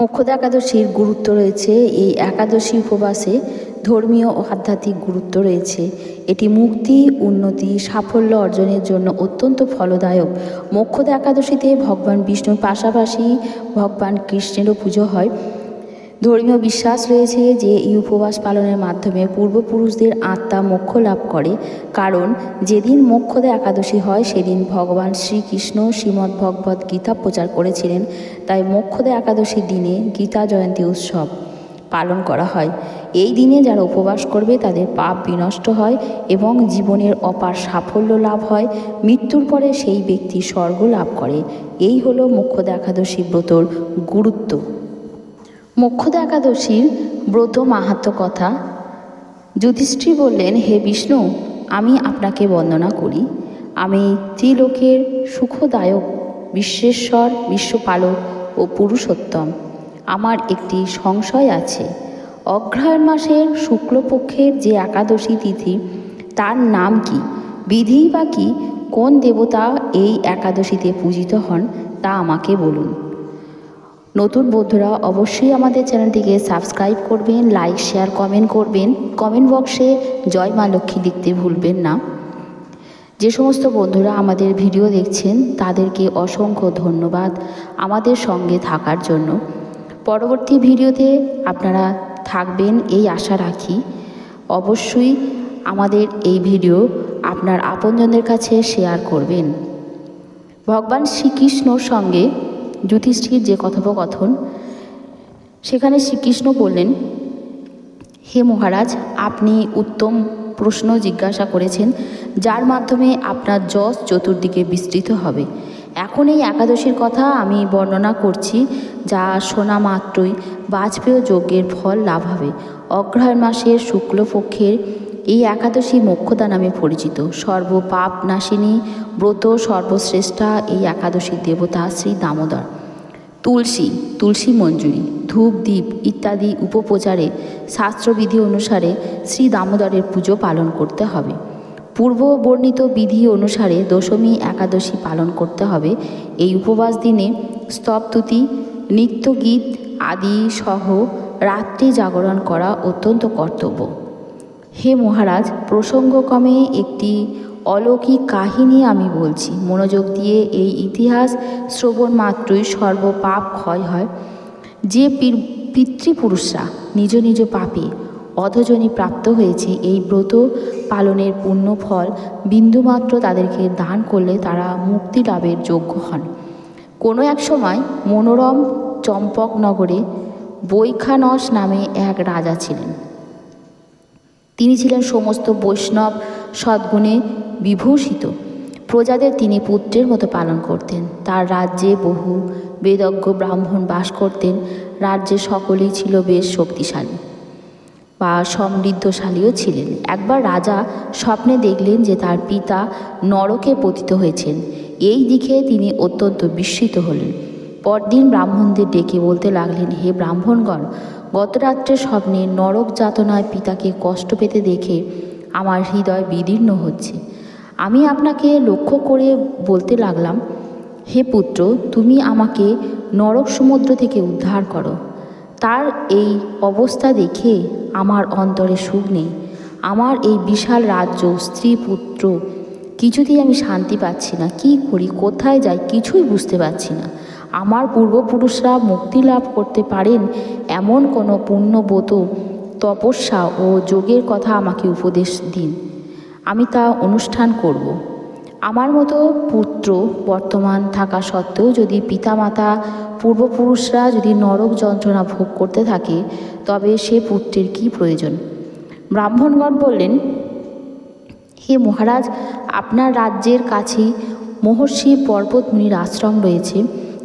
মোক্ষদা একাদশীর গুরুত্ব রয়েছে। এই একাদশী উপবাসে ধর্মীয় ও আধ্যাত্মিক গুরুত্ব রয়েছে। এটি মুক্তি, উন্নতি, সাফল্য অর্জনের জন্য অত্যন্ত ফলদায়ক। মোক্ষদা একাদশীতে ভগবান বিষ্ণুর পাশাপাশি ভগবান কৃষ্ণেরও পুজো হয়। ধর্মীয় বিশ্বাস রয়েছে যে এই উপবাস পালনের মাধ্যমে পূর্বপুরুষদের আত্মা মোক্ষ লাভ করে। কারণ, যেদিন মোক্ষদা একাদশী হয়, সেদিন ভগবান শ্রীকৃষ্ণ শ্রীমদ্ ভগবত গীতা প্রচার করেছিলেন। তাই মোক্ষদা একাদশীর দিনে গীতা জয়ন্তী উৎসব পালন করা হয়। এই দিনে যারা উপবাস করবে, তাদের পাপ বিনষ্ট হয় এবং জীবনের অপার সাফল্য লাভ হয়। মৃত্যুর পরে সেই ব্যক্তি স্বর্গ লাভ করে। এই হলো মোক্ষদা একাদশী ব্রতর গুরুত্ব। মোক্ষদা একাদশীর ব্রত মাহাত্ম কথা। যুধিষ্ঠির বললেন, হে বিষ্ণু, আমি আপনাকে বন্দনা করি। আমি ত্রিলোকের সুখদায়ক, বিশ্বেশ্বর, বিশ্বপালক ও পুরুষোত্তম। আমার একটি সংশয় আছে। অগ্রহায়ণ মাসের শুক্লপক্ষের যে একাদশী তিথি, তার নাম কি? বিধি বা কি? কোন দেবতা এই একাদশীতে পূজিত হন, তা আমাকে বলুন। নতুন বন্ধুরা অবশ্যই আমাদের চ্যানেলটিকে সাবস্ক্রাইব করবেন, লাইক, শেয়ার, কমেন্ট করবেন। কমেন্ট বক্সে জয় মা লক্ষ্মী লিখতে ভুলবেন না। যে সমস্ত বন্ধুরা আমাদের ভিডিও দেখছেন, তাদেরকে অসংখ্য ধন্যবাদ আমাদের সঙ্গে থাকার জন্য। পরবর্তী ভিডিওতে আপনারা থাকবেন এই আশা রাখি। অবশ্যই আমাদের এই ভিডিও আপনার আপনজনদের কাছে শেয়ার করবেন। ভগবান শ্রীকৃষ্ণর সঙ্গে যুধিষ্ঠির যে কথোপকথন, সেখানে শ্রীকৃষ্ণ বললেন, হে মহারাজ, আপনি উত্তম প্রশ্ন জিজ্ঞাসা করেছেন, যার মাধ্যমে আপনার যশ চতুর্দিকে বিস্তৃত হবে। এখন এই একাদশীর কথা আমি বর্ণনা করছি, যা শোনা মাত্রই বাজপেয় যজ্ঞের ফল লাভ হবে। অগ্রহায়ণ মাসের শুক্লপক্ষের এই একাদশী মোক্ষদা নামে পরিচিত। সর্বপাপ নাশিনী ব্রত সর্বশ্রেষ্ঠা এই একাদশী দেবতা শ্রী দামোদর। তুলসী তুলসী মঞ্জুরি, ধূপ দ্বীপ ইত্যাদি উপপ্রচারে শাস্ত্রবিধি অনুসারে শ্রী দামোদরের পুজো পালন করতে হবে। পূর্ব বর্ণিত বিধি অনুসারে দশমী একাদশী পালন করতে হবে। এই উপবাস দিনে স্তবতুতি, নিত্যগীত আদি সহ রাত্রি জাগরণ করা অত্যন্ত কর্তব্য। হে মহারাজ, প্রসঙ্গক্রমে একটি অলৌকিক কাহিনী আমি বলছি। মনোযোগ দিয়ে এই ইতিহাস শ্রবণ মাত্রই সর্বপাপ ক্ষয় হয়। যে পীর- পিতৃপুরুষরা, নিজ নিজ পাপে অধজনী প্রাপ্ত হয়েছে, এই ব্রত পালনের পূর্ণ ফল বিন্দুমাত্র তাদেরকে দান করলে তারা মুক্তি লাভের যোগ্য হন। কোনো এক সময় মনোরম চম্পকনগরে বৈখানস নামে এক রাজা ছিলেন। তিনি ছিলেন সমস্ত বৈষ্ণব সদ্গুণে বিভূষিত। প্রজাদের তিনি পুত্রের মতো পালন করতেন। তার রাজ্যে বহু বেদজ্ঞ ব্রাহ্মণ বাস করতেন। রাজ্যে সকলেই ছিল বেশ শক্তিশালী বা সমৃদ্ধশালীও ছিলেন। একবার রাজা স্বপ্নে দেখলেন যে তার পিতা নরকে পতিত হয়েছেন। এই দিকে তিনি অত্যন্ত বিস্মিত হলেন। পরদিন ব্রাহ্মণদের ডেকে বলতে লাগলেন, হে ব্রাহ্মণগণ গত রাত্রে স্বপ্নে নরক যাতনায় পিতাকে কষ্ট পেতে দেখে আমার হৃদয় বিদীর্ণ হচ্ছে। আমি আপনাকে লক্ষ্য করে বলতে লাগলাম, হে পুত্র, তুমি আমাকে নরক সমুদ্র থেকে উদ্ধার করো। তার এই অবস্থা দেখে আমার অন্তরে সুখ নেই। আমার এই বিশাল রাজ্য, স্ত্রী, পুত্র, কিছুতেই আমি শান্তি পাচ্ছি না। কি করি? কোথায় যাই? কিছুই বুঝতে পারছি না। আমার পূর্বপুরুষরা মুক্তি লাভ করতে পারেন এমন কোনো পুণ্যব্রত, তপস্যা ও যোগের কথা আমাকে উপদেশ দিন। আমি তা অনুষ্ঠান করব। আমার মতো পুত্র বর্তমান থাকা সত্ত্বেও যদি পিতামাতা, পূর্বপুরুষরা যদি নরক যন্ত্রণা ভোগ করতে থাকে, তবে সে পুত্রের কি প্রয়োজন? ব্রাহ্মণগণ বললেন, হে মহারাজ, আপনার রাজ্যের কাছেই মহর্ষি পর্বতমুনির আশ্রম রয়েছে।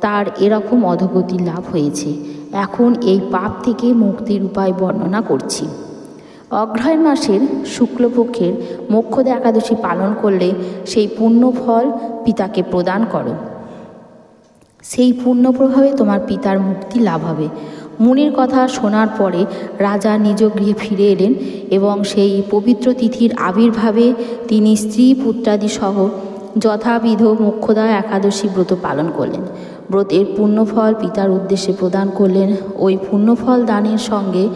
তার এরকম অধগতি লাভ হয়েছে। এখন এই পাপ থেকে মুক্তির উপায় বর্ণনা করছি। অগ্রহায়ণ মাসের শুক্লপক্ষের মোক্ষদা একাদশী পালন করলে সেই পুণ্য ফল পিতাকে প্রদান করো। সেই পূর্ণ প্রভাবে তোমার পিতার মুক্তি লাভ হবে। মুনির কথা শোনার পরে রাজা নিজ গৃহে ফিরে এলেন এবং সেই পবিত্র তিথির আবির্ভাবে তিনি স্ত্রী পুত্রাদি সহ যথাবিধ মোক্ষদা একাদশী ব্রত পালন করলেন। ব্রতের পুণ্যফল পিতার উদ্দেশ্যে প্রদান করলেন। ওই পুণ্যফল দানের সঙ্গে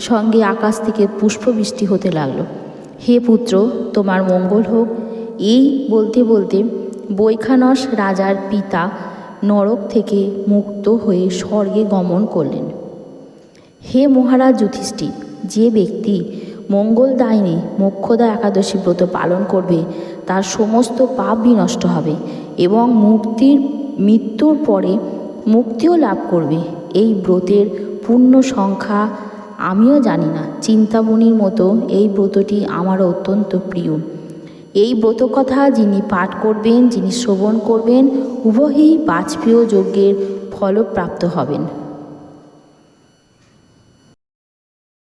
সঙ্গে আকাশ থেকে পুষ্পবৃষ্টি হতে লাগল। হে পুত্র, তোমার মঙ্গল হোক। এই বলতে বলতে বৈখানস রাজার পিতা নরক থেকে মুক্ত হয়ে স্বর্গে গমন করলেন। হে মহারাজ যুধিষ্ঠির, যে ব্যক্তি মঙ্গলদায়িনী মোক্ষদা একাদশী ব্রত পালন করবে, তার সমস্ত পাপ বিনষ্ট হবে এবং মুক্তির, মৃত্যুর পরে মুক্তিও লাভ করবে। এই ব্রতের পূর্ণ সংখ্যা আমিও জানি না। চিন্তামণির মতো এই ব্রতটি আমারও অত্যন্ত প্রিয়। এই ব্রতকথা যিনি পাঠ করবেন, যিনি শ্রবণ করবেন, উভয়ই বাজপেয় যজ্ঞের ফলপ্রাপ্ত হবেন।